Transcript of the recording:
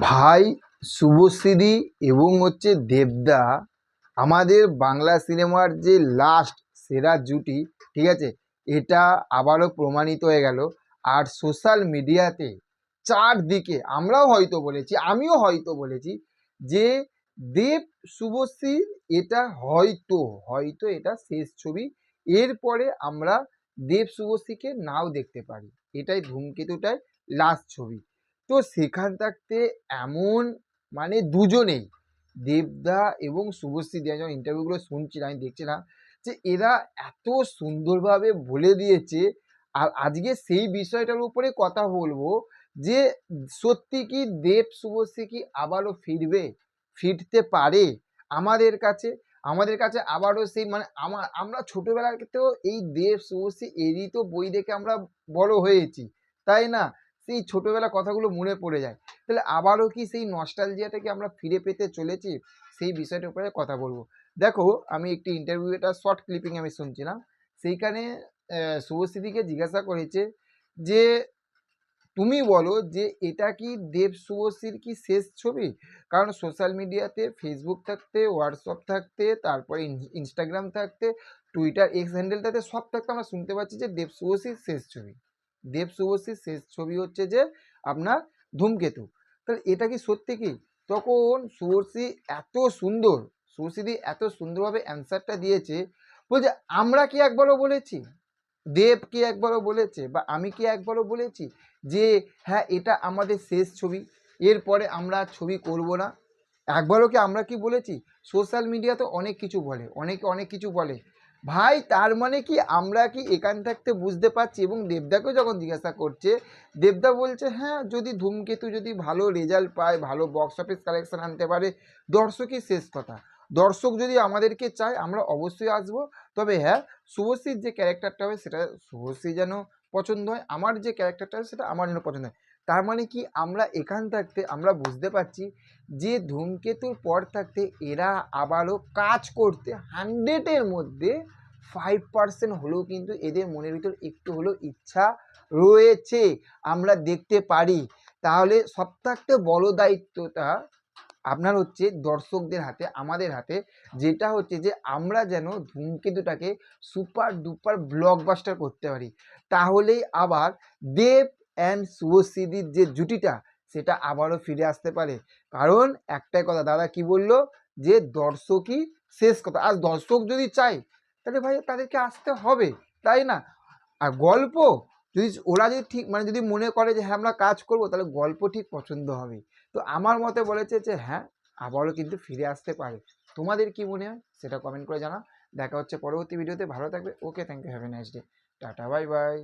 ভাই শুভশ্রী এবং হচ্ছে দেবদা আমাদের বাংলা সিনেমার যে লাস্ট সেরা জুটি, ঠিক আছে? এটা আবারও প্রমাণিত হয়ে গেল। আর সোশ্যাল মিডিয়াতে চারদিকে আমরাও হয়তো বলেছি, আমিও হয়তো বলেছি যে দেব শুভশ্রী এটা হয়তো হয়তো এটা শেষ ছবি। এরপরে আমরা দেব শুভশ্রীকে নাও দেখতে পারি। এটাই ধূমকেতুটাই লাস্ট ছবি। তো সেখান থাকতে এমন মানে দুজনেই, দেবদা এবং শুভশ্রী দিয়া যখন ইন্টারভিউগুলো শুনছিলাম আমি দেখছিলাম যে এরা এত সুন্দরভাবে বলে দিয়েছে। আর আজকে সেই বিষয়টার উপরে কথা বলব যে সত্যি কি দেব শুভশ্রী কি আবারও ফিরবে, ফিরতে পারে আমাদের কাছে? আমাদের কাছে আবারও সেই মানে আমার আমরা ছোটবেলার ক্ষেত্রেও এই দেব শুভশ্রী এরই তো বই দেখে আমরা বড় হয়েছি, তাই না? সেই ছোটোবেলা কথাগুলো মনে পড়ে যায়। তাহলে আবারও কি সেই নস্টালজিয়াটাকে আমরা ফিরে পেতে চলেছি? সেই বিষয়টার উপরে কথা বলব। দেখো আমি একটি ইন্টারভিউ এটা শর্ট ক্লিপিং আমি শুনছিলাম। সেইখানে আহ, শুভশ্রীদিকে জিজ্ঞাসা করেছে যে তুমি বলো যে এটা কি দেব শুভশ্রীর কি শেষ ছবি? কারণ সোশ্যাল মিডিয়াতে ফেসবুক থাকতে হোয়াটসঅ্যাপ থাকতে তারপরে ইনস্টাগ্রাম থাকতে টুইটার এক্স হ্যান্ডেলটাতে সব থাকতে আমরা শুনতে পাচ্ছি যে দেব শুভশ্রীর শেষ ছবি। দেব শুভশ্রীর শেষ ছবি হচ্ছে যে আপনার ধূমকেতু। তাহলে এটা কি সত্যি কি? তখন শুভশ্রী এত সুন্দর, শুভশ্রী এত সুন্দরভাবে অ্যান্সারটা দিয়েছে, বলছে, আমরা কি একবারও বলেছি? দেব কি একবারও বলেছে? বা আমি কি একবারও বলেছি যে হ্যাঁ এটা আমাদের শেষ ছবি, এরপরে আমরা ছবি করব না? একবারও কি আমরা কি বলেছি? সোশ্যাল মিডিয়া তো অনেক কিছু বলে, অনেকে অনেক কিছু বলে। ভাই, তার মানে কি আমরা কি এখান থাকতে বুঝতে পারছি? এবং দেবদাকেও যখন জিজ্ঞাসা করছে, দেবদা বলছে হ্যাঁ যদি ধূমকেতু যদি ভালো রেজাল্ট পায়, ভালো বক্স অফিস কালেকশন আনতে পারে, দর্শকই শেষ কথা দর্শক যদি আমাদেরকে চায়, আমরা অবশ্যই আসব। তবে হ্যাঁ শুভশ্রীর যে ক্যারেক্টারটা হবে সেটা শুভশ্রী যেন পছন্দ হয়, আমার যে ক্যারেক্টারটা হয়, সেটা আমার যেন পছন্দ হয়। তার মানে কি আমরা এখান থাকতে আমরা বুঝতে পারছি যে ধূমকেতুর পর থাকতে এরা আবারও কাজ করতে হান্ড্রেডের মধ্যে ফাইভ পার্সেন্ট হলেও কিন্তু এদের মনের ভিতর একটু হলেও ইচ্ছা রয়েছে। আমরা দেখতে পারি। তাহলে সব থাকতে বড় দায়িত্বটা আপনার হচ্ছে দর্শকদের হাতে, আমাদের হাতে, যেটা হচ্ছে যে আমরা যেন ধূমকেতুটাকে সুপার ডুপার ব্লকবাস্টার করতে পারি। তাহলেই আবার দেব অ্যান্ড শুভশ্রীদির যে জুটিটা, সেটা আবারও ফিরে আসতে পারে। কারণ একটাই কথা, দাদা কি বলল? যে দর্শকই শেষ কথা। আর দর্শক যদি চায়, তাহলে ভাই তাদেরকে আসতে হবে, তাই না? আর গল্প, যদি ওরা যদি ঠিক মানে যদি মনে করে যে হ্যাঁ আমরা কাজ করব, তাহলে গল্প ঠিক পছন্দ হবে। তো আমার মতে বলেছে যে হ্যাঁ আবারও কিন্তু ফিরে আসতে পারে। তোমাদের কি মনে হয়? সেটা কমেন্ট করে জানা দেখা হচ্ছে পরবর্তী ভিডিওতে ভালো থাকবে। Okay thank you have a nice day tata bye bye